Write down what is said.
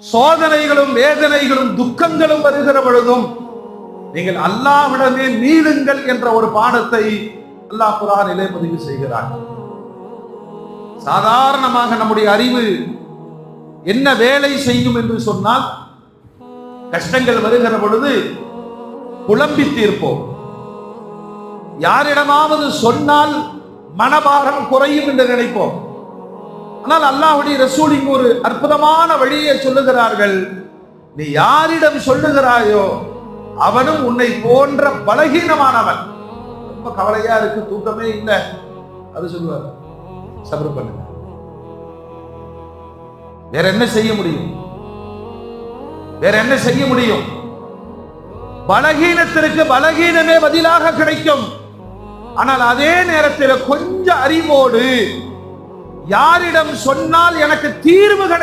சோதனைகளும் வேதனைகளும் துக்கங்களும் வருகிற பொழுதும் நீங்கள் அல்லாவிடமே நீளுங்கள் என்ற ஒரு பாடத்தை அல்லாஹ் குரானிலே பதிவு செய்கிறார். சாதாரணமாக நம்முடைய அறிவு என்ன வேலை செய்யும் என்று சொன்னால் கஷ்டங்கள் வருகிற பொழுது புலம்பி தீர்ப்போம். யாரிடமாவது சொன்னால் மனபாரம் குறையும் என்று நினைப்போம். ஆனால் அல்லாஹுடைய ரசூல் இங்கு ஒரு அற்புதமான வழியை சொல்லுகிறார்கள். நீ யாரிடம் சொல்லுகிறாயோ அவனும் உன்னை போன்ற பலகீனமானவன். ரொம்ப கவலையா இருக்கு தூக்கமே இல்லை. அது சொல்லுவார். சபர் பண்ணுங்க. வேற என்ன செய்ய முடியும்? வேற என்ன செய்ய முடியும்? பலகீனத்திற்கு பலகீனமே பதிலாக கிடைக்கும். ஆனால் அதே நேரத்தில் கொஞ்சம் அறிவோடு யாரிடம் சொன்னால் எனக்கு தீர்வு கிடைக்கும்.